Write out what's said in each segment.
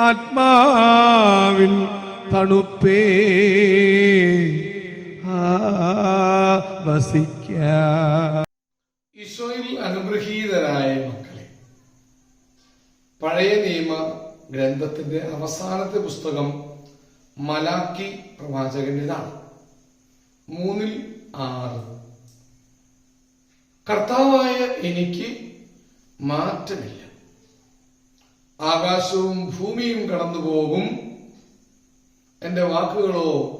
ആത്മാവിൻ തണുപ്പേ. വസിക്ക. ഈശോയിൽ അനുഗ്രഹീതരായ മക്കളെ പഴയ നിയമ ഗ്രന്ഥത്തിന്റെ അവസാനത്തെ പുസ്തകം മലാക്കി പ്രവാചകന്റേതാണ് മൂന്നിൽ ആറ്. കർത്താവായ എനിക്ക് മാറ്റമില്ല. ആകാശവും ഭൂമിയും കടന്നുപോകും. എന്റെ വാക്കുകളോ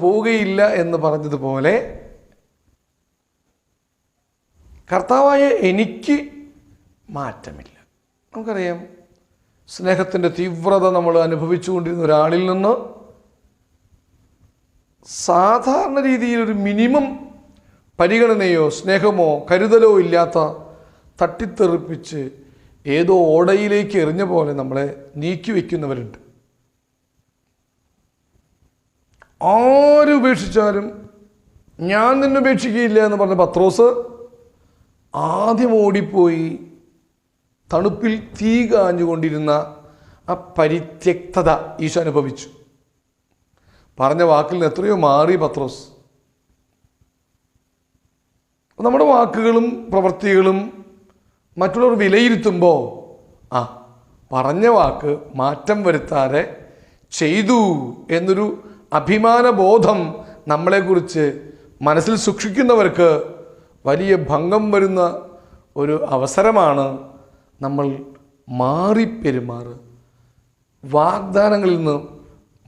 പോവുകയില്ല എന്ന് പറഞ്ഞതുപോലെ കർത്താവായ എനിക്ക് മാറ്റമില്ല. നമുക്കറിയാം സ്നേഹത്തിന്റെ തീവ്രത നമ്മൾ അനുഭവിച്ചുകൊണ്ടിരുന്ന ഒരാളിൽ നിന്ന് സാധാരണ രീതിയിൽ ഒരു മിനിമം പരിഗണനയോ സ്നേഹമോ കരുതലോ ഇല്ലാത്ത തട്ടിത്തെറിപ്പിച്ച് ഏതോ ഓടയിലേക്ക് എറിഞ്ഞ പോലെ നമ്മളെ നീക്കി വയ്ക്കുന്നവരുണ്ട് ആരുപേക്ഷിച്ചാലും ഞാൻ നിന്നെ ഉപേക്ഷിക്കുകയില്ല എന്ന് പറഞ്ഞ പത്രോസ് ആദ്യം ഓടിപ്പോയി തണുപ്പിൽ തീ കാഞ്ഞുകൊണ്ടിരുന്ന ആ പരിത്യക്തത ഈശോ അനുഭവിച്ചു. പറഞ്ഞ വാക്കിൽ നിന്ന് എത്രയോ മാറി പത്രോസ്. നമ്മുടെ വാക്കുകളും പ്രവൃത്തികളും മറ്റുള്ളവർ വിലയിരുത്തുമ്പോൾ ആ പറഞ്ഞ വാക്ക് മാറ്റം വരുത്താതെ ചെയ്തു എന്നൊരു അഭിമാനബോധം നമ്മളെക്കുറിച്ച് മനസ്സിൽ സൂക്ഷിക്കുന്നവർക്ക് വലിയ ഭംഗം വരുന്ന ഒരു അവസരമാണ് നമ്മൾ മാറിപ്പെരുമാറ്. വാഗ്ദാനങ്ങളിൽ നിന്ന്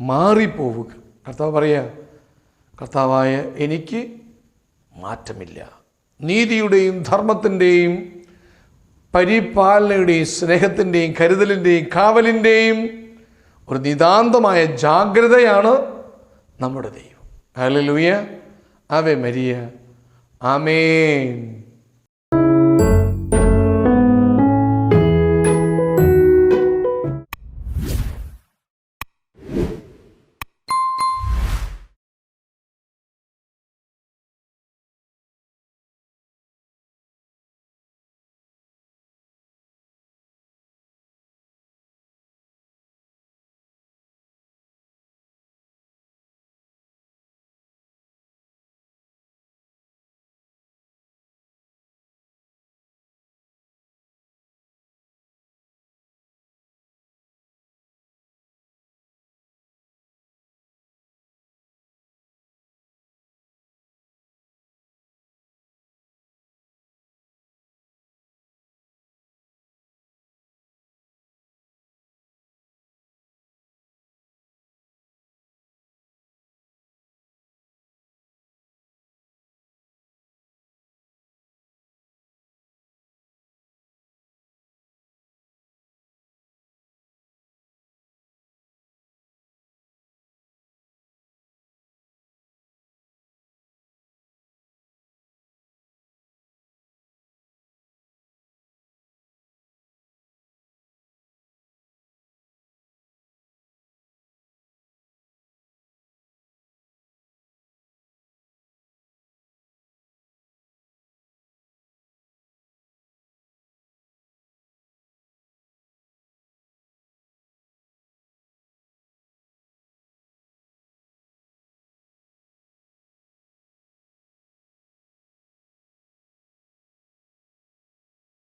മാറിപ്പോവുക. കർത്താവ് പറയുക കർത്താവായ എനിക്ക് മാറ്റമില്ല. നീതിയുടെയും ധർമ്മത്തിന്റെയും പരിപാലനയുടെയും സ്നേഹത്തിന്റെയും കരുതലിന്റെയും കാവലിന്റെയും ഒരു നിതാന്തമായ ജാഗ്രതയാണ് നമ്മുടെ ദൈവം. ഹല്ലേലൂയ. Ave Maria amen.